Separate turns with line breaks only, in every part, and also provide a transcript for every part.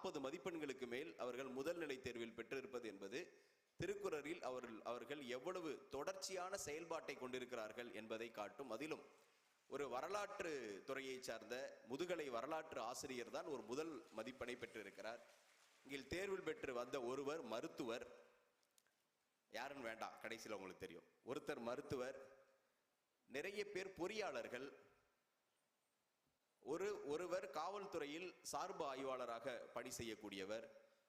நாற்பது மதிப்பெண்களுக்கு மேல் அவர்கள் முதல் நிலை தேர்வில் பெற்றிருப்பது என்பது திருக்குறளில் அவர்கள் அவர்கள் எவ்வளவு தொடர்ச்சியான செயல்பாட்டை கொண்டிருக்கிறார்கள் என்பதை காட்டும். அதிலும் ஒரு வரலாற்று துறையை சார்ந்த முதுகலை வரலாற்று ஆசிரியர் தான் ஒரு முதல் மதிப்பெண்ணை பெற்றிருக்கிறார். இங்கில் தேர்வில் பெற்று வந்த ஒருவர் மருத்துவர். யாருன்னு வேண்டாம் கடைசியில் உங்களுக்கு தெரியும். ஒருத்தர் மருத்துவர். நிறைய பேர் பொறியாளர்கள். ஒரு ஒருவர் காவல்துறையில் சார்பு ஆய்வாளராக பணி செய்யக்கூடியவர்.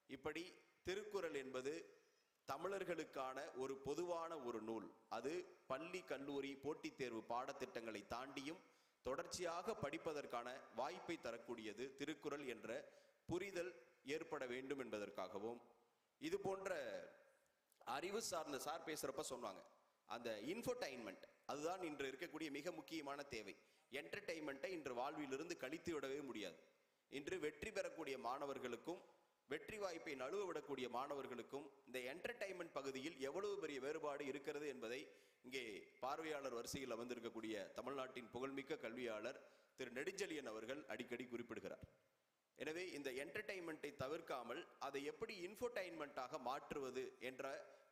இப்படி திருக்குறள் என்பது தமிழர்களுக்கான ஒரு பொதுவான ஒரு நூல். அது பள்ளி கல்லூரி போட்டித் தேர்வு பாடத்திட்டங்களை தாண்டியும் தொடர்ச்சியாக படிப்பதற்கான வாய்ப்பை தரக்கூடியது திருக்குறள் என்ற புரிதல் ஏற்பட வேண்டும் என்பதற்காகவும். இது போன்ற அறிவு சார்ந்த சார் பேசுறப்ப சொன்னாங்க. அந்த இன்ஃபர்டைன்மெண்ட் அதுதான் இன்று இருக்கக்கூடிய மிக முக்கியமான தேவை. என்டர்டெயின்மெண்ட்டை இன்று வாழ்விலிருந்து கழித்து விடவே முடியாது. இன்று வெற்றி பெறக்கூடிய மாணவர்களுக்கும் வெற்றி வாய்ப்பை நழுவ விடக்கூடிய மாணவர்களுக்கும் இந்த என்டர்டைன்மெண்ட் பகுதியில் எவ்வளவு பெரிய வேறுபாடு இருக்கிறது என்பதை இங்கே பார்வையாளர் வரிசையில் அமர்ந்திருக்கக்கூடிய தமிழ்நாட்டின் புகழ்மிக்க கல்வியாளர் திரு நெடுஞ்செழியன் அவர்கள் அடிக்கடி குறிப்பிடுகிறார். எனவே இந்த என்டர்டைன்மெண்ட்டை தவிர்க்காமல் அதை எப்படி இன்ஃபோடைன்மெண்ட்டாக மாற்றுவது என்ற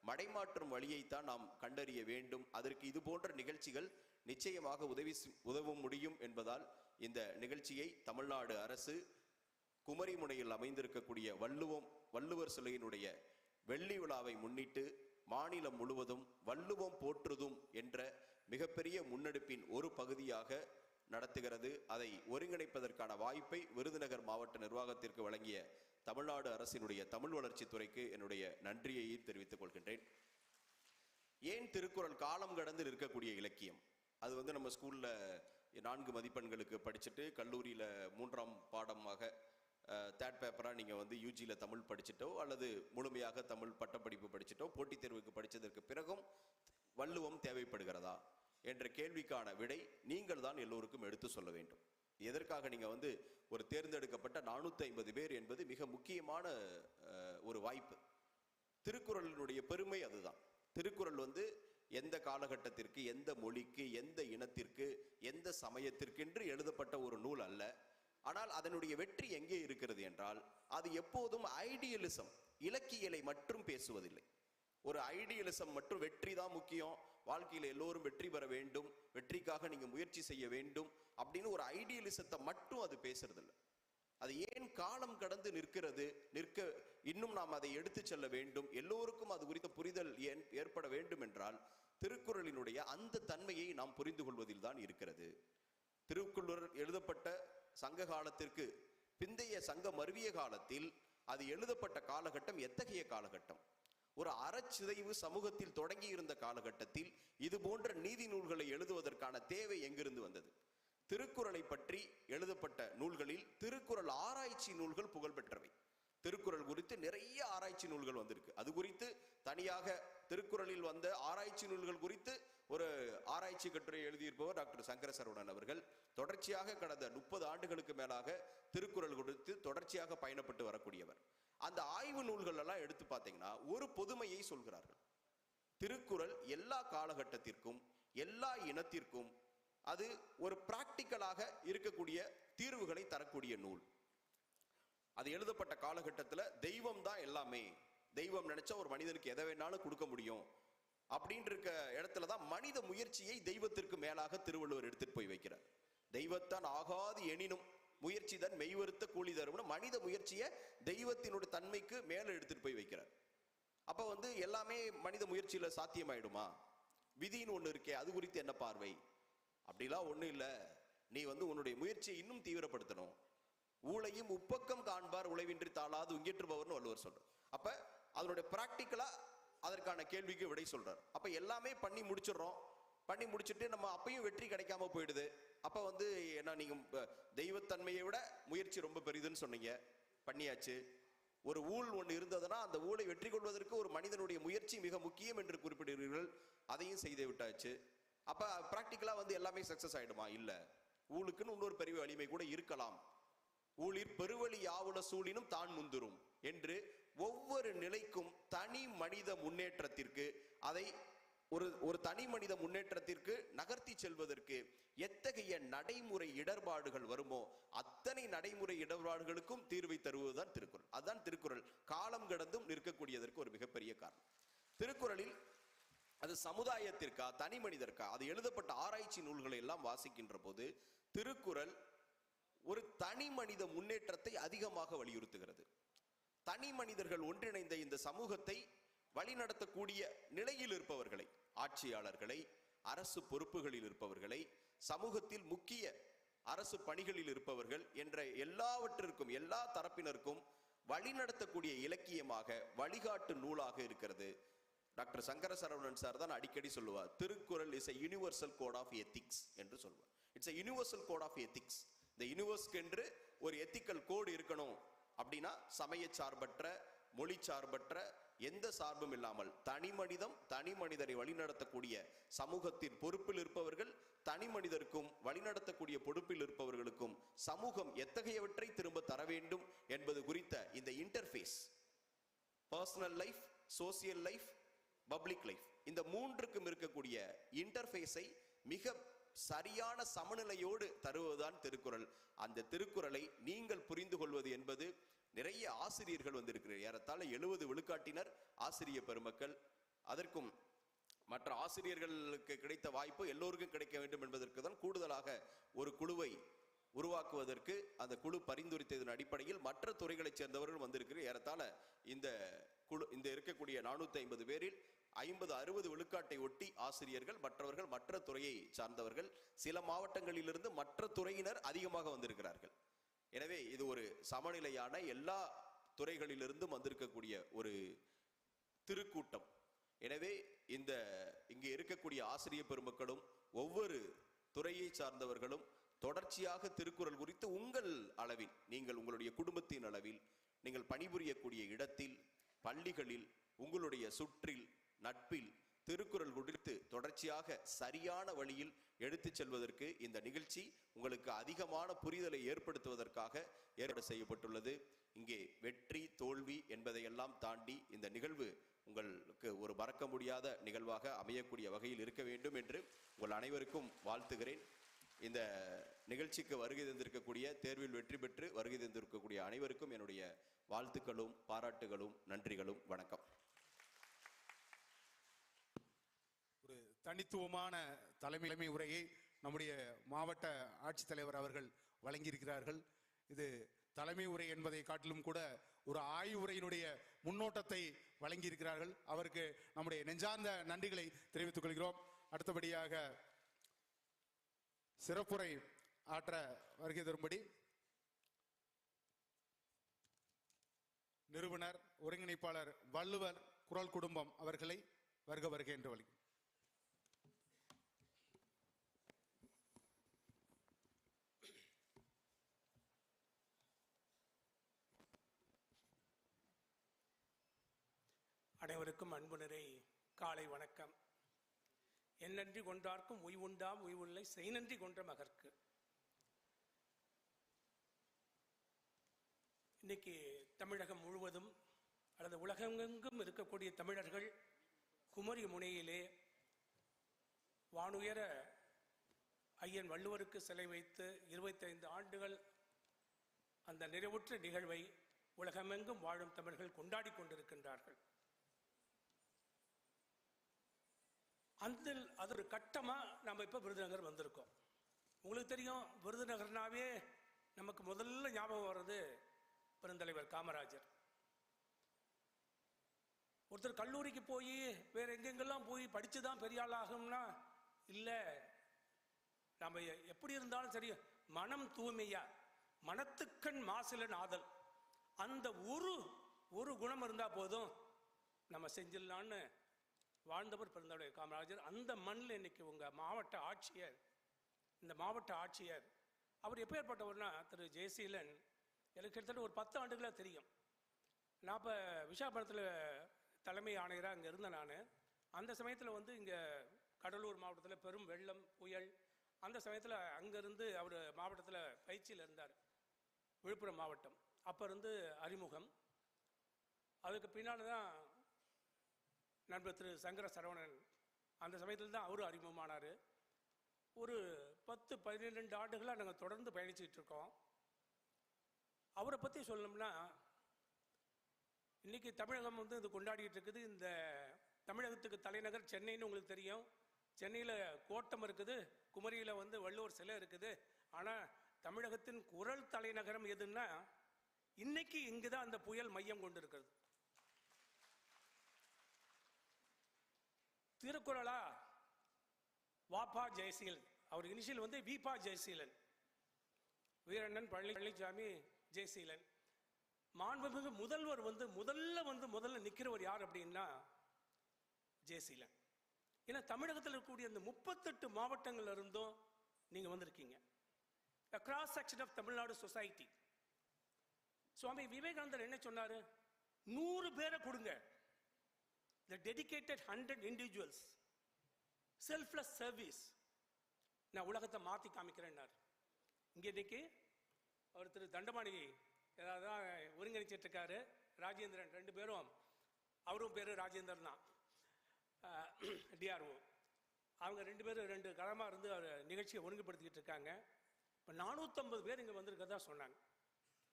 மடைமாற்றும் வழியைத்தான் நாம் கண்டறிய வேண்டும். அதற்கு இது போன்ற நிகழ்ச்சிகள் நிச்சயமாக உதவி உதவும் உதவ முடியும் என்பதால் இந்த நிகழ்ச்சியை தமிழ்நாடு அரசு குமரிமுனையில் அமைந்திருக்கக்கூடிய வள்ளுவம் வள்ளுவர் சிலையினுடைய வெள்ளி விழாவை முன்னிட்டு மாநிலம் முழுவதும் வள்ளுவம் போற்றுதும் என்ற மிகப்பெரிய முன்னெடுப்பின் ஒரு பகுதியாக நடத்துகிறது. அதை ஒருங்கிணைப்பதற்கான வாய்ப்பை விருதுநகர் மாவட்ட நிர்வாகத்திற்கு வழங்கிய தமிழ்நாடு அரசினுடைய தமிழ் வளர்ச்சித்துறைக்கு என்னுடைய நன்றியை தெரிவித்துக் கொள்கின்றேன். ஏன் திருக்குறள் காலம் கடந்து இருக்கக்கூடிய இலக்கியம்? அது வந்து நம்ம ஸ்கூலில் நான்கு மதிப்பெண்களுக்கு படிச்சுட்டு கல்லூரியில் மூன்றாம் பாடமாக தேர்ட் பேப்பராக நீங்கள் வந்து யூஜியில் தமிழ் படிச்சிட்டோ அல்லது முழுமையாக தமிழ் பட்டப்படிப்பு படிச்சிட்டோ போட்டித் தேர்வுக்கு படித்ததற்கு பிறகும் வள்ளுவம் தேவைப்படுகிறதா? என்ற கேள்விக்கான விடை நீங்கள் தான் எல்லோருக்கும் எடுத்து சொல்ல வேண்டும். எதற்காக நீங்கள் வந்து ஒரு தேர்ந்தெடுக்கப்பட்ட நானூற்றி ஐம்பது பேர் என்பது மிக முக்கியமான ஒரு வாய்ப்பு. திருக்குறளினுடைய பெருமை அதுதான். திருக்குறள் வந்து எந்த காலகட்டத்திற்கு எந்த மொழிக்கு எந்த இனத்திற்கு எந்த சமயத்திற்கென்று எழுதப்பட்ட ஒரு நூல் அல்ல. ஆனால் அதனுடைய வெற்றி எங்கே இருக்கிறது என்றால் அது எப்போதும் ஐடியலிசம் இலக்கியலை மட்டும் பேசுவதில்லை. ஒரு ஐடியலிசம் மற்றும் வெற்றி தான் முக்கியம். வாழ்க்கையில் எல்லோரும் வெற்றி பெற வேண்டும். வெற்றிக்காக நீங்க முயற்சி செய்ய வேண்டும். அப்படின்னு ஒரு ஐடியலிசத்தை மட்டும் அது பேசுறதில்ல. அது ஏன் காலம் கடந்து நிற்கிறது? நிற்க இன்னும் நாம் அதை எடுத்து செல்ல வேண்டும். எல்லோருக்கும் அது குறித்த புரிதல் ஏன் ஏற்பட வேண்டும் என்றால் திருக்குறளினுடைய அந்த தன்மையை நாம் புரிந்து கொள்வதில் தான் இருக்கிறது. திருக்குறள் எழுதப்பட்ட சங்க காலத்திற்கு பிந்தைய சங்க மருவிய காலத்தில் அது எழுதப்பட்ட காலகட்டம் எத்தகைய காலகட்டம்? ஒரு அறச்சிதைவு சமூகத்தில் தொடங்கி இருந்த காலகட்டத்தில் இது போன்ற நீதி நூல்களை எழுதுவதற்கான தேவை எங்கிருந்து வந்தது? திருக்குறளை பற்றி எழுதப்பட்ட நூல்களில் திருக்குறள் ஆராய்ச்சி நூல்கள் புகழ்பெற்றவை திருக்குறள் குறித்து நிறைய ஆராய்ச்சி நூல்கள் வந்திருக்கு. அது குறித்து தனியாக திருக்குறளில் வந்த ஆராய்ச்சி நூல்கள் குறித்து ஒரு ஆராய்ச்சி கட்டுரை எழுதியிருப்பவர் டாக்டர் சங்கர சரவணன் அவர்கள். தொடர்ச்சியாக கடந்த முப்பது ஆண்டுகளுக்கு மேலாக திருக்குறள் குறித்து தொடர்ச்சியாக பயணப்பட்டு வரக்கூடியவர். அந்த ஆய்வு நூல்கள் எல்லாம் எடுத்து பார்த்தீங்கன்னா ஒரு பொதுமையை சொல்கிறார்கள். திருக்குறள் எல்லா காலகட்டத்திற்கும் எல்லா இனத்திற்கும் அது ஒரு பிராக்டிக்கலாக இருக்கக்கூடிய தீர்வுகளை தரக்கூடிய நூல். அது எழுதப்பட்ட காலகட்டத்தில் தெய்வம் தான் எல்லாமே. தெய்வம் நினைச்சா ஒரு மனிதனுக்கு எதை வேணாலும் கொடுக்க முடியும். அப்படின்ட்டு இருக்க இடத்துல தான் மனித முயற்சியை தெய்வத்திற்கு மேலாக திருவள்ளுவர் எடுத்துட்டு போய் வைக்கிறார். தெய்வத்தான் ஆகாது எனினும் முயற்சி தான் மெய்வருத்த கூலி தரும்னு மனித முயற்சியை தெய்வத்தினுடைய தன்மைக்கு மேலே எடுத்துட்டு போய் வைக்கிறார். அப்ப வந்து எல்லாமே மனித முயற்சியில சாத்தியமாயிடுமா? விதின்னு ஒண்ணு இருக்கே அது குறித்து என்ன பார்வை? அப்படிலாம் ஒண்ணும் இல்லை. நீ வந்து உன்னுடைய முயற்சியை இன்னும் தீவிரப்படுத்தணும். ஊழையும் உப்பக்கம் காண்பார் உழைவின்றி தாளாது உங்கிட்டுபவர்னு வள்ளுவர் சொல்கிறார் அப்ப அதனுடைய பிராக்டிக்கலா அதற்கான கேள்விக்கு விடை சொல்றார். அப்ப எல்லாமே பண்ணி முடிச்சிடுறோம். பண்ணி முடிச்சிட்டு நம்ம அப்பையும் வெற்றி கிடைக்காம போயிடுது. அப்ப வந்து என்ன நீங்க தெய்வத்தன்மையை விட முயற்சி ரொம்ப பெரிதுன்னு சொன்னீங்க. பண்ணியாச்சு. ஒரு ஊழ் ஒன்று இருந்ததுன்னா அந்த ஊழை வெற்றி கொள்வதற்கு ஒரு மனிதனுடைய முயற்சி மிக முக்கியம் என்று குறிப்பிடுகிறீர்கள். அதையும் செய்து விட்டாச்சு. அப்ப ப்ராக்டிக்கலாக வந்து எல்லாமே சக்சஸ் ஆயிடுமா? இல்ல. ஊழுக்குன்னு இன்னொரு பெரிய வலிமை கூட இருக்கலாம். ஊழிர் பெருவழி யாவுல சூழினும் தான் முந்துரும். என்று ஒவ்வொரு நிலைக்கும் தனி மனித முன்னேற்றத்திற்கு அதை ஒரு ஒரு தனி மனித முன்னேற்றத்திற்கு நகர்த்தி செல்வதற்கு எத்தகைய நடைமுறை இடர்பாடுகள் வருமோ அத்தனை நடைமுறை இடர்பாடுகளுக்கும் தீர்வை தருவதுதான் திருக்குறள். அதுதான் திருக்குறள். காலம் கடந்தும் நிற்கக்கூடியதற்கு ஒரு மிகப்பெரிய காரணம். திருக்குறளில் அது சமுதாயத்திற்கா தனி மனிதர்க்கா? அது எழுதப்பட்ட ஆராய்ச்சி நூல்களை எல்லாம் வாசிக்கின்ற போது திருக்குறள் ஒரு தனி மனித முன்னேற்றத்தை அதிகமாக வலியுறுத்துகிறது. தனி மனிதர்கள் ஒன்றிணைந்த இந்த சமூகத்தை வழிநடத்தக்கூடிய நிலையில் இருப்பவர்களை ஆட்சியாளர்களை அரசு பொறுப்புகளில் இருப்பவர்களை சமூகத்தில் முக்கிய அரசு பணிகளில் இருப்பவர்கள் என்ற எல்லாவற்றிற்கும் எல்லா தரப்பினருக்கும் வழிநடத்தக்கூடிய இலக்கியமாக வழிகாட்டு நூலாக இருக்கிறது. டாக்டர் சங்கர சரவணன் சார் தான் அடிக்கடி சொல்லுவார் Thirukkural is a universal code of ethics என்று சொல்வார். It's a universal code of ethics இந்த யூனிவர்ஸ்க்கு என்று ஒரு எத்திக்கல் கோடு இருக்கணும் அப்படின்னா சமய சார்பற்ற மொழி சார்பற்ற எந்த சார்பும் இல்லாமல் தனி மனிதம் தனி மனிதரை வழிநடத்தக்கூடிய சமூகத்தின் பொறுப்பில் இருப்பவர்கள் தனி மனிதருக்கும் வழிநடத்தக்கூடிய பொறுப்பில் இருப்பவர்களுக்கும் சமூகம் எத்தகையவற்றை திரும்ப தர வேண்டும் என்பது குறித்த இந்த interface personal life social life public life இந்த மூன்றுக்கும் இருக்கக்கூடிய இன்டர்ஃபேஸை மிக சரியான சமநிலையோடு தருவதுதான் திருக்குறள். அந்த திருக்குறளை நீங்கள் புரிந்து கொள்வது என்பது நிறைய ஆசிரியர்கள் வந்திருக்கிறார். ஏறத்தாழ எழுபது விழுக்காட்டினர் ஆசிரிய பெருமக்கள். அதற்கும் மற்ற ஆசிரியர்களுக்கு கிடைத்த வாய்ப்பு எல்லோருக்கும் கிடைக்க வேண்டும் என்பதற்கு தான் கூடுதலாக ஒரு குழுவை உருவாக்குவதற்கு அந்த குழு பரிந்துரைத்ததன் அடிப்படையில் மற்ற துறைகளைச் சேர்ந்தவர்கள் வந்திருக்கிற ஏறத்தாழ இந்த குழு இந்த இருக்கக்கூடிய நானூற்றி ஐம்பது பேரில் ஐம்பது அறுபது விழுக்காட்டை ஒட்டி ஆசிரியர்கள் மற்றவர்கள் மற்ற துறையை சார்ந்தவர்கள் சில மாவட்டங்களிலிருந்து மற்ற துறையினர் அதிகமாக வந்திருக்கிறார்கள். எனவே இது ஒரு சமநிலையான எல்லா துறைகளிலிருந்தும் வந்திருக்கக்கூடிய ஒரு திருக்கூட்டம். எனவே இந்த இங்கே இருக்கக்கூடிய ஆசிரியர் பெருமக்களும் ஒவ்வொரு துறையை சார்ந்தவர்களும் தொடர்ச்சியாக திருக்குறள் குறித்து உங்கள் அளவில் நீங்கள் உங்களுடைய குடும்பத்தின் அளவில் நீங்கள் பணிபுரியக்கூடிய இடத்தில் பள்ளிகளில் உங்களுடைய சுற்றில் நட்பில் திருக்குறள் குறித்து தொடர்ச்சியாக சரியான வழியில் எடுத்துச் செல்வதற்கு இந்த நிகழ்ச்சி உங்களுக்கு அதிகமான புரிதலை ஏற்படுத்துவதற்காக ஏற்பாடு செய்யப்பட்டுள்ளது. இங்கே வெற்றி தோல்வி என்பதையெல்லாம் தாண்டி இந்த நிகழ்வு உங்களுக்கு ஒரு மறக்க முடியாத நிகழ்வாக அமையக்கூடிய வகையில் இருக்க வேண்டும் என்று உங்கள் அனைவருக்கும் வாழ்த்துகிறேன். இந்த நிகழ்ச்சிக்கு வருகை தந்திருக்கக்கூடிய தேர்வில் வெற்றி பெற்று வருகை தந்திருக்கக்கூடிய அனைவருக்கும் என்னுடைய வாழ்த்துக்களும் பாராட்டுகளும் நன்றிகளும். வணக்கம்
ஒரு தனித்துவமான தலைமை உரையை நம்முடைய மாவட்ட ஆட்சித்தலைவர் அவர்கள் வழங்கியிருக்கிறார்கள். இது தலைமை உரை என்பதை காட்டிலும் கூட ஒரு ஆய்வுரையினுடைய முன்னோட்டத்தை வழங்கியிருக்கிறார்கள். அவருக்கு நம்முடைய நெஞ்சார்ந்த நன்றிகளை தெரிவித்துக் கொள்கிறோம். அடுத்தபடியாக சிறப்புரை ஆற்ற வருகை தரும்படி நிறுவனர் ஒருங்கிணைப்பாளர் வள்ளுவர் குரல் குடும்பம் அவர்களை வருக வருகை என்று வழி
அனைவருக்கும் அன்பு நிறை காலை வணக்கம். என்னன்றி கொண்டார்க்கும் உய்வுண்டாம் உய்வுள்ளை செய்நன்றி கொன்ற மகர்க்கு இன்னைக்கு தமிழகம் முழுவதும் அல்லது உலகமெங்கும் இருக்கக்கூடிய தமிழர்கள் குமரி முனையிலே வானுயர ஐயன் வள்ளுவருக்கு சிலை வைத்து இருபத்தைந்து ஆண்டுகள் அந்த நிறைவுற்ற நிகழ்வை உலகமெங்கும் வாழும் தமிழர்கள் கொண்டாடி கொண்டிருக்கின்றார்கள். அந்த அது ஒரு கட்டமாக நம்ம இப்போ விருதுநகர் வந்திருக்கோம். உங்களுக்கு தெரியும் விருதுநகர்னாவே நமக்கு முதல்ல ஞாபகம் வர்றது பெருந்தலைவர் காமராஜர். ஒருத்தர் கல்லூரிக்கு போய் வேற எங்கெங்கெல்லாம் போய் படித்து தான் பெரிய ஆளாகும்னா இல்லை நம்ம எப்படி இருந்தாலும் சரி மனம் தூய்மையா மனத்துக்கண் மாசிலன் ஆதல் அந்த ஒரு ஒரு குணம் இருந்தால் போதும் நம்ம செஞ்சிடலான்னு வாழ்ந்தவர் பிறந்தவர் காமராஜர். அந்த மண்ணில் இன்னைக்கு உங்கள் மாவட்ட ஆட்சியர் இந்த மாவட்ட ஆட்சியர் அவர் எப்பேற்பட்டவர்னா திரு ஜெயசீலன் எனக்கு கிட்டத்தட்ட ஒரு பத்து ஆண்டுகளாக தெரியும். நான் இப்போ விசாகப்பட்டினத்தில் தலைமை ஆணையராக அங்கே இருந்தேன் நான். அந்த சமயத்தில் வந்து இங்கே கடலூர் மாவட்டத்தில் பெரும் வெள்ளம் புயல் அந்த சமயத்தில் அங்கேருந்து அவர் மாவட்டத்தில் பயிற்சியில் இருந்தார். விழுப்புரம் மாவட்டம். அப்போ இருந்து அறிமுகம். அதுக்கு பின்னால் தான் நண்பர் திரு சங்கர சரவணன் அந்த சமயத்தில் தான் அவரும் அறிமுகமானார். ஒரு பத்து பதினெண்டு ஆண்டுகளாக நாங்கள் தொடர்ந்து பயணிச்சுக்கிட்டு இருக்கோம். அவரை பற்றி சொல்லணும்னா இன்றைக்கி தமிழகம் வந்து இது கொண்டாடிட்டு இருக்குது. இந்த தமிழகத்துக்கு தலைநகர் சென்னைன்னு உங்களுக்கு தெரியும். சென்னையில் கோட்டம் இருக்குது குமரியில் வந்து வள்ளுவர் சிலை இருக்குது. ஆனால் தமிழகத்தின் குரல் தலைநகரம் எதுன்னா இன்னைக்கு இங்கு தான் அந்த புயல் மையம் கொண்டு இருக்கிறது திருக்குறளா வாபா ஜெயசீலன். அவர் இனிஷியல் வந்து விபா ஜெயசீலன். வீரண்ணன் பழனி பழனிசாமி ஜெயசீலன். மாண்புமிகு முதல்வர் வந்து முதல்ல வந்து முதல்ல நிற்கிறவர் யார் அப்படின்னா ஜெயசீலன். ஏன்னா தமிழகத்தில் இருக்கக்கூடிய அந்த முப்பத்தெட்டு மாவட்டங்கள்ல இருந்தும் நீங்கள் வந்திருக்கீங்க. Cross section of Tamil Nadu society Swami விவேகானந்தர் என்ன சொன்னார்? நூறு பேரை கொடுங்க. The dedicated hundred individuals selfless service நான் உலகத்தை மாற்றி காமிக்கிறேன்னார் இங்கே இன்னைக்கு அவர் திரு தண்டபாணி ஏதாவது தான் ஒருங்கிணைச்சிட்டு இருக்காரு ராஜேந்திரன் ரெண்டு பேரும். அவரும் பேர் ராஜேந்திரன் தான். டிஆர்ஓ அவங்க ரெண்டு பேரும் ரெண்டு கடமாக இருந்து அவர் நிகழ்ச்சியை ஒருங்குபடுத்திக்கிட்டு இருக்காங்க. இப்போ நானூற்றம்பது பேர் இங்கே வந்திருக்கதா சொன்னாங்க.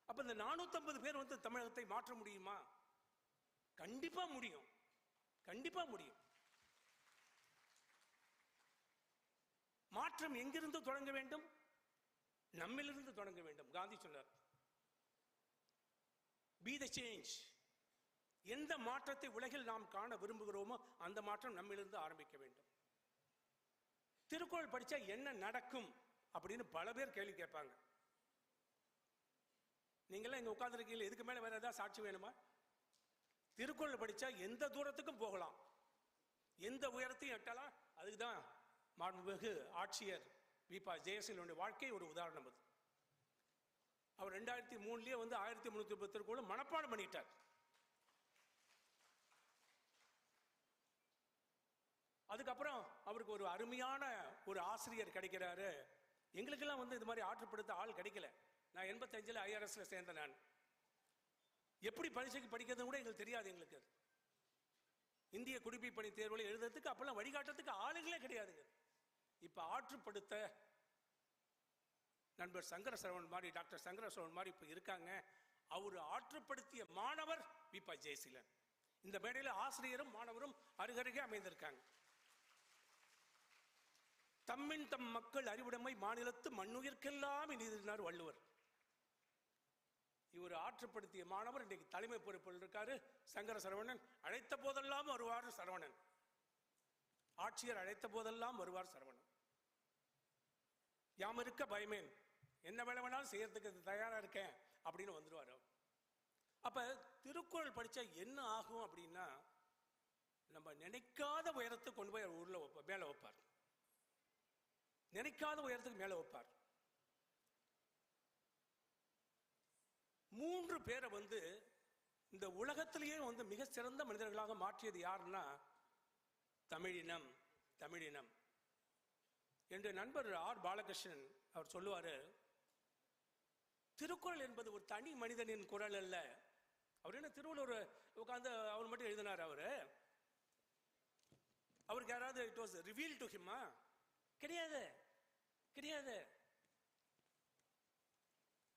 அப்போ இந்த நானூற்றம்பது பேர் வந்து தமிழகத்தை மாற்ற முடியுமா? கண்டிப்பாக முடியும். கண்டிப்பா முடியும். மாற்றம் எங்கிருந்து தொடங்க வேண்டும்? நம்மிலிருந்து தொடங்க வேண்டும். காந்தி சொன்னார். பி த சேஞ்ச் எந்த மாற்றத்தை உலகில் நாம் காண விரும்புகிறோமோ அந்த மாற்றம் நம்மிலிருந்து ஆரம்பிக்க வேண்டும். திருக்குறள் படிச்சா என்ன நடக்கும் அப்படின்னு பல பேர் கேள்வி கேட்பாங்க. நீங்களாம் இங்க உட்காந்துருக்கீங்களா இதுக்கு மேல வேற ஏதாவது சாட்சி வேணுமா? திருக்குறள் படிச்சா எந்த தூரத்துக்கும் போகலாம். எந்த உயரத்தையும் எட்டலாம் அதுக்கு தான் மாண்புமிகு ஆட்சியர் விபா ஜெயசீலனுடைய வாழ்க்கை ஒரு உதாரணம் அது. அவர் ரெண்டாயிரத்தி மூணுலயே வந்து ஆயிரத்தி முன்னூத்தி முப்பத்தி மனப்பாடம் பண்ணிட்டார். அதுக்கப்புறம் அவருக்கு ஒரு அருமையான ஒரு ஆசிரியர் கிடைக்கிறாரு. எங்களுக்கெல்லாம் வந்து இது மாதிரி ஆற்றுப்படுத்த ஆள் கிடைக்கல. நான் எண்பத்தஞ்சில் ஐஆர்எஸ்ல சேர்ந்தேன் நான். எப்படி பரீட்சைக்கு படிக்கிறது கூட எங்களுக்கு தெரியாது எங்களுக்கு. இந்திய குடிமை பணி தேர்வுகளை எழுதுறதுக்கு அப்பெல்லாம் வழிகாட்டுறதுக்கு ஆளுங்களே கிடையாதுங்க. இப்ப ஆற்றுப்படுத்த நண்பர் சங்கர சரவணன் மாதிரி டாக்டர் சங்கர சரவணன் மாதிரி இப்ப இருக்காங்க. அவர் ஆற்றுப்படுத்திய மாணவர் விபா ஜெயசீலன். இந்த மேடையில் ஆசிரியரும் மாணவரும் அருகருகே அமைந்திருக்காங்க. தம்மின் தம் மக்கள் அறிவுடைமை மாநிலத்து மண்ணுயிர்க்கெல்லாம் இனிதினார் வள்ளுவர். இவர் ஆற்றுப்படுத்திய மாணவர் இன்னைக்கு தலைமை பொறுப்பில் இருக்காரு. சங்கர சரவணன் அழைத்த போதெல்லாம் வருவார் சரவணன். ஆட்சியர் அழைத்த போதெல்லாம் வருவார் சரவணன். யாம் இருக்க பயமேன்? என்ன வேலை வேணாலும் செய்யறதுக்கு தயாரா இருக்கேன் அப்படின்னு வந்துடுவார் அவர். அப்ப திருக்குறள் படிச்சா என்ன ஆகும் அப்படின்னா நம்ம நினைக்காத உயரத்துக்கு கொண்டு போய் அவர் ஊர்ல வைப்ப- மேல வைப்பார். நினைக்காத உயரத்துக்கு மேல வைப்பார். மூன்று பேரை வந்து இந்த உலகத்திலேயே வந்து மிக சிறந்த மனிதர்களாக மாற்றியது யாருன்னா தமிழினம் தமிழினம். என்று நண்பர் ஆர் பாலகிருஷ்ணன் அவர் சொல்லுவார் திருக்குறள் என்பது ஒரு தனி மனிதனின் குரல் அல்ல. அவர் என்ன திருவள்ளுவர் உட்கார்ந்து அவர் மட்டும் எழுதினார் அவரு? அவருக்கு யாராவது இட் வாஸ் ரிவீல் டு ஹிம்மா கிடையாது கிடையாது.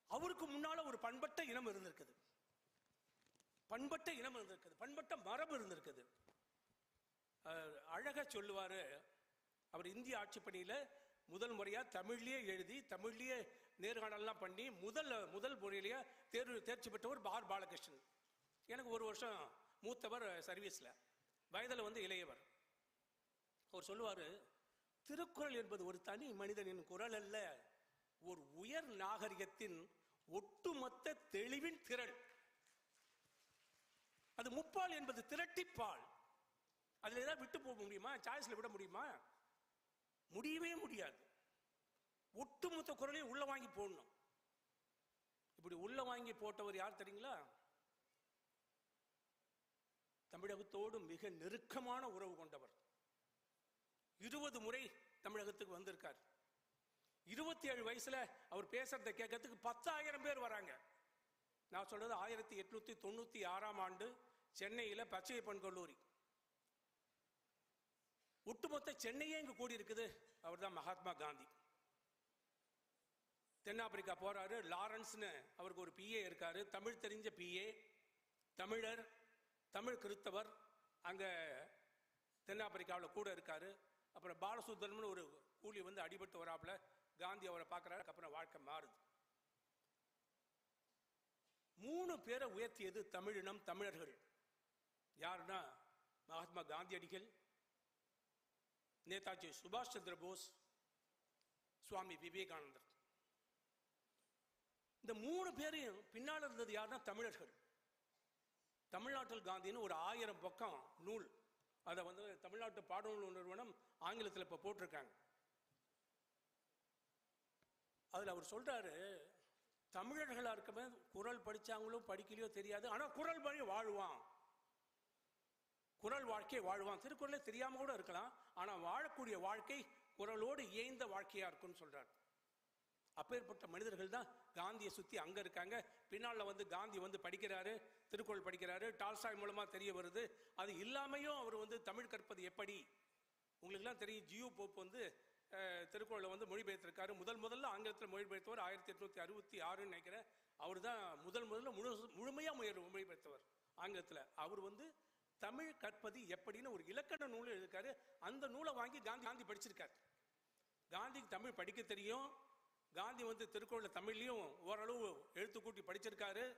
அவருக்கு முன்னால ஒரு பண்பட்ட இனம் இருந்திருக்குது. பண்பட்ட இனம் இருந்திருக்குது. பண்பட்ட மரபு இருந்திருக்குது. அஹ், சொல்லுவாரு. அவர் இந்திய ஆட்சி பணியில முதல் முறையா தமிழ்லயே எழுதி தமிழ்லயே நேர்காணல்லாம் பண்ணி முதல் முதல் முறையிலேயே தேர்வு தேர்ச்சி பெற்றவர் பார் பாலகிருஷ்ணன். எனக்கு ஒரு வருஷம் மூத்தவர் சர்வீஸ்ல. வயதில் வந்து இளையவர். அவர் சொல்லுவாரு திருக்குறள் என்பது ஒரு தனி மனிதனின் குரல் அல்ல. ஒரு உயர் நாகரிகத்தின் ஒட்டுமொத்த தெளிவின் திரள். அது முப்பால் என்பது திரட்டிப்பால். அதுல ஏதாவது விட்டு போக முடியுமா? சாய்ஸ்ல விட முடியுமா? முடியவே முடியாது. ஒட்டுமொத்த குரலையும் உள்ள வாங்கி போடணும். இப்படி உள்ள வாங்கி போட்டவர் யார் தெரியுங்களா? தமிழகத்தோடு மிக நெருக்கமான உறவு கொண்டவர். இருபது முறை தமிழகத்துக்கு வந்திருக்கார். இருபத்தி ஏழு வயசுல அவர் பேசுறதை கேட்கறதுக்கு பத்தாயிரம் பேர் வராங்க. நான் சொல்றது ஆயிரத்தி எட்நூத்தி தொண்ணூத்தி ஆறாம் ஆண்டு சென்னையில பச்சையப்பன் கல்லூரி. ஒட்டுமொத்த சென்னையே இங்கு கூடி இருக்குது அவர்தான் மகாத்மா காந்தி. தென்னாப்பிரிக்கா போறாரு. லாரன்ஸ்னு அவருக்கு ஒரு பிஏ இருக்காரு. தமிழ் தெரிஞ்ச பிஏ தமிழர் தமிழ் கிறிஸ்தவர் அங்க தென்னாப்பிரிக்காவில் கூட இருக்காரு. அப்புறம் பாலசுந்தரம்னு ஒரு கூலி வந்து அடிபட்டு வராப்புல. காந்தி அவரை பார்க்குறாரு அப்புறம் வாழ்க்கை மாறுது. மூணு பேரை உயர்த்தியது தமிழினம் தமிழர்கள். யாருன்னா மகாத்மா காந்தியடிகள் நேதாஜி சுபாஷ் சந்திர போஸ் சுவாமி விவேகானந்தர். இந்த மூணு பேரையும் பின்னால் இருந்தது யாருன்னா தமிழர்கள். தமிழ்நாட்டில் காந்தின்னு ஒரு ஆயிரம் பக்கம் நூல். அதை வந்து தமிழ்நாட்டு பாடநூல் நிறுவனம் ஆங்கிலத்தில் இப்போ போட்டிருக்காங்க. அதில் அவர் சொல்கிறாரு தமிழர்களாக இருக்கவே குரல் படிச்சாங்களோ படிக்கலையோ தெரியாது ஆனால் குரல் வழி வாழ்வான். குரல் வாழ்க்கையை வாழ்வான். திருக்குறளே தெரியாமல் கூட இருக்கலாம் ஆனால் வாழக்கூடிய வாழ்க்கை குரலோடு இயைந்த வாழ்க்கையாக இருக்கும்னு சொல்கிறார் அப்பேற்பட்ட மனிதர்கள் தான் காந்தியை சுற்றி அங்கே இருக்காங்க. பின்னால் வந்து காந்தி வந்து படிக்கிறாரு திருக்குறள் படிக்கிறாரு டால்ஸ்டாய் மூலமாக தெரிய வருது. அது இல்லாமையும் அவர் வந்து தமிழ் கற்பது எப்படி? உங்களுக்குலாம் தெரியும் ஜியோ போப் வந்து திருக்குறளை வந்து மொழிபெயர்த்திருக்காரு. முதல் முதல்ல ஆங்கிலத்தில் மொழிபெயர்த்தவர் ஆயிரத்தி எட்நூத்தி அறுபத்தி ஆறுன்னு நினைக்கிறேன். அவர் தான் முதல் முதல்ல முழு முழுமையாக முயற் மொழிபெயர்த்தவர் ஆங்கிலத்தில். அவர் வந்து தமிழ் கற்பது எப்படின்னு ஒரு இலக்கண நூல் எழுதியிருக்காரு. அந்த நூலை வாங்கி காந்தி காந்தி படிச்சிருக்காரு. காந்திக்கு தமிழ் படிக்க தெரியும். காந்தி வந்து திருக்குறளில் தமிழ்லையும் ஓரளவு எழுத்து கூட்டி படிச்சிருக்காரு.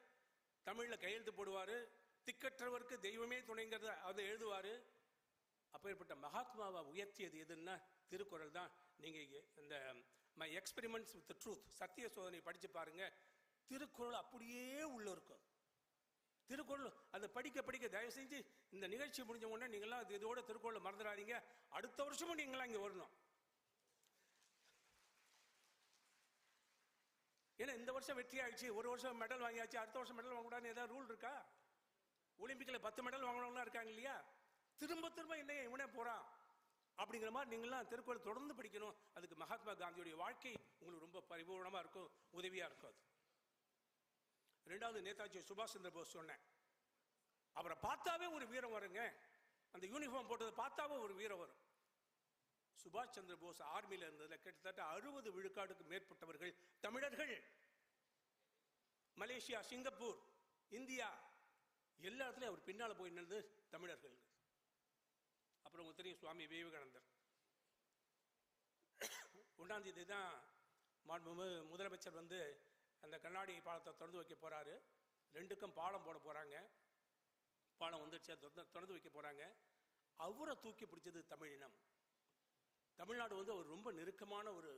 தமிழில் கையெழுத்து போடுவாரு. திக்கற்றவருக்கு தெய்வமே துணைங்கிறத அதை எழுதுவாரு. அப்பேற்பட்ட மகாத்மாவை உயர்த்தியது எதுன்னா திருக்குறள் தான் நீங்கள் இந்த மை எக்ஸ்பெரிமெண்ட்ஸ் வித் ட்ரூத் சத்திய சோதனை படித்து பாருங்க. திருக்குறள் அப்படியே உள்ள இருக்கும். திருக்குறள் அதை படிக்க படிக்க தயவு செஞ்சு இந்த நிகழ்ச்சி முடிஞ்ச உடனே நீங்களாம் அது இதோட திருக்குறளை மறந்துடாதீங்க. அடுத்த வருஷமும் நீங்களாம் இங்கே வரணும். ஏன்னா இந்த வருஷம் வெற்றி ஆயிடுச்சு ஒரு வருஷம் மெடல் வாங்கியாச்சு அடுத்த வருஷம் மெடல் வாங்கக்கூடாதுன்னு ஏதாவது ரூல் இருக்கா? ஒலிம்பிக்கில் பத்து மெடல் வாங்கினவங்களாம் இருக்காங்க இல்லையா? திரும்ப திரும்ப என்ன இவனே போகிறான் அப்படிங்கிற மாதிரி நீங்களாம் திருக்குறள் தொடர்ந்து படிக்கணும். அதுக்கு மகாத்மா காந்தியுடைய வாழ்க்கை உங்களுக்கு ரொம்ப பரிபூர்ணமா இருக்கும் உதவியாக இருக்கும் அது. ரெண்டாவது நேதாஜி சுபாஷ் சந்திர போஸ் சொன்னேன். அவரை பார்த்தாவே ஒரு வீரம் வருங்க. அந்த யூனிஃபார்ம் போட்டதை பார்த்தாவே ஒரு வீரம் வரும். சுபாஷ் சந்திர போஸ் ஆர்மியில இருந்ததில் கிட்டத்தட்ட அறுபது விழுக்காடுக்கு மேற்பட்டவர்கள் தமிழர்கள். மலேசியா சிங்கப்பூர் இந்தியா எல்லா இடத்துலையும் அவர் பின்னால் போய் நின்றது தமிழர்கள். அப்புறம் உங்களுக்கு தெரியும் சுவாமி விவேகானந்தர். ஒன்றாந்தேதி தான் மாண்புமிகு முதலமைச்சர் வந்து அந்த கண்ணாடி பாலத்தை திறந்து வைக்க போகிறாரு ரெண்டுக்கும் பாலம் போட போகிறாங்க பாலம் வந்துடுச்சு திறந்து- வைக்க போகிறாங்க அவரை தூக்கி பிடிச்சது தமிழினம் தமிழ்நாடு வந்து அவர் ரொம்ப நெருக்கமான ஒரு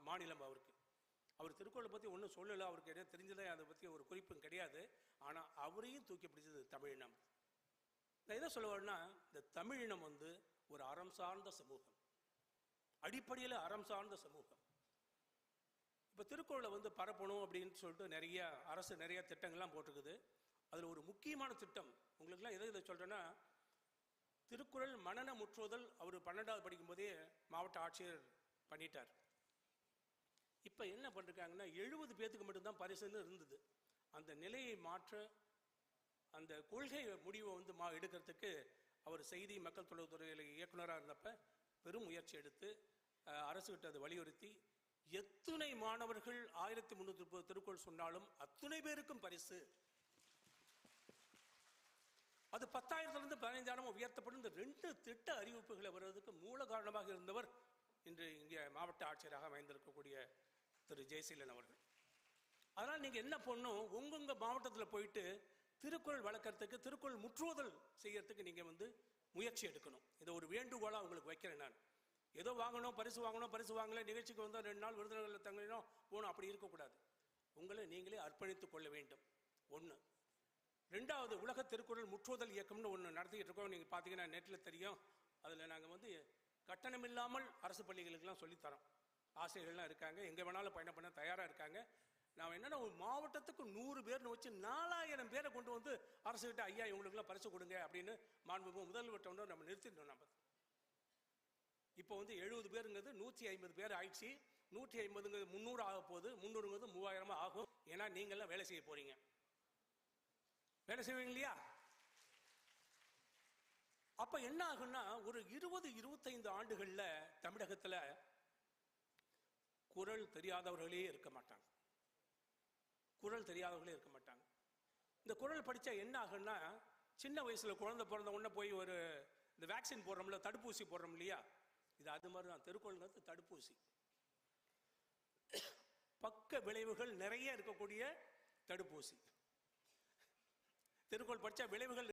மாநிலம் அவருக்கு. அவர் திருக்குறளை பற்றி ஒன்றும் சொல்லலை அவருக்கு என்ன தெரிஞ்சதே அதை பற்றி ஒரு குறிப்பும் கிடையாது. ஆனால் அவரையும் தூக்கி பிடிச்சது தமிழினம் நான் எதை சொல்ல வரேன்னா இந்த தமிழினம் வந்து ஒரு அறம் சார்ந்த சமூகம். அடிப்படையில் அறம் சார்ந்த சமூகம். இப்போ திருக்குறளை வந்து பரப்பணும் அப்படின்னு சொல்லிட்டு நிறைய அரசு நிறைய திட்டங்கள்லாம் போட்டிருக்குது. அதில் ஒரு முக்கியமான திட்டம் உங்களுக்குலாம் எதை இதை சொல்கிறேன்னா திருக்குறள் மனன முற்றுதல் அவர் பன்னெண்டாவது படிக்கும்போதே மாவட்ட ஆட்சியர் பண்ணிட்டார். இப்போ என்ன பண்ணிருக்காங்கன்னா எழுபது பேர்த்துக்கு மட்டும்தான் பரிசுன்னு இருந்தது. அந்த நிலையை மாற்ற அந்த கொள்கை முடிவை வந்து மா எடுக்கிறதுக்கு அவர் செய்தி மக்கள் தொடர்புத்துறையில் இயக்குனராக இருந்தப்ப பெரும் முயற்சி எடுத்து அரசு அரசுகிட்ட அதை வலியுறுத்தி எத்தனை மாணவர்கள் ஆயிரத்தி முந்நூற்றி முப்பது திருக்குறள் சொன்னாலும் அத்துணை பேருக்கும் பரிசு. அது பத்தாயிரத்துல இருந்து பதினைஞ்சாயிரம் உயர்த்தப்படும். இந்த ரெண்டு திட்ட அறிவிப்புகளை வருவதற்கு மூல காரணமாக இருந்தவர் இன்று இங்கே மாவட்ட ஆட்சியராக அமைந்திருக்கக்கூடிய திரு. ஜெயசீலன் அவர்கள். அதனால் நீங்க என்ன பண்ணணும்? உங்கள் மாவட்டத்தில் போயிட்டு திருக்குறள் வளர்க்கறதுக்கு திருக்குறள் முற்றுவதல் செய்யறதுக்கு நீங்க வந்து முயற்சி எடுக்கணும். இதை ஒரு வேண்டுகோளா உங்களுக்கு வைக்கிறேன் நான். ஏதோ வாங்கணும் பரிசு வாங்கணும் பரிசு வாங்கல நிகழ்ச்சிக்கு வந்தோம் ரெண்டு நாள் விருதுநகரில் தங்கினோம் போகணும் அப்படி இருக்கக்கூடாது. உங்களை நீங்களே அர்ப்பணித்துக் கொள்ள வேண்டும். ஒன்று ரெண்டாவது உலக திருக்குறள் முற்றுவதல் இயக்கம்னு ஒன்று நடத்திக்கிட்டு இருக்கோம். நீங்கள் பார்த்தீங்கன்னா நெட்டில் தெரியும். அதில் நாங்கள் வந்து கட்டணம் இல்லாமல் அரசு பள்ளிகளுக்கெல்லாம் சொல்லித்தரோம் ஆசிரியர்கள்லாம் இருக்காங்க. எங்கே வேணாலும் பயணம் பண்ண தயாராக இருக்காங்க. நான் என்னன்னா ஒரு மாவட்டத்துக்கு நூறு பேர்னு வச்சு நாலாயிரம் பேரை கொண்டு வந்து அரசுகிட்ட ஐயா இவங்களுக்குலாம் பரிசு கொடுங்க அப்படின்னு மாண்புமிகு முதல்வர்கிட்ட வந்து நம்ம நிறுத்திட்டோம் நம்ம. இப்போ வந்து எழுபது பேருங்கிறது நூற்றி ஐம்பது பேர் ஆயிடுச்சு. நூற்றி ஐம்பதுங்கிறது முந்நூறு ஆக போகுது. முந்நூறுங்கிறது மூவாயிரமா ஆகும். ஏன்னா நீங்கள்லாம் வேலை செய்ய போறீங்க. வேலை செய்வீங்க இல்லையா? அப்ப என்ன ஆகும்னா ஒரு இருபது இருபத்தைந்து ஆண்டுகள்ல தமிழகத்துல குரல் தெரியாதவர்களே இருக்க மாட்டாங்க. குரல் தெரியாதவர்களே இருக்க மாட்டாங்க. இந்த குரல் படிச்சா என்ன ஆகும்னா சின்ன வயசுல குழந்தை பிறந்த உடனே போய் ஒரு இந்த வேக்சின் போடுறோம்ல தடுப்பூசி போடுறோம் இல்லையா? இது அது மாதிரி தான். திருக்குறள்ங்கிறது தடுப்பூசி. பக்க விளைவுகள் நிறைய இருக்கக்கூடிய தடுப்பூசி. திருக்குறள் படித்தா விளைவுகள்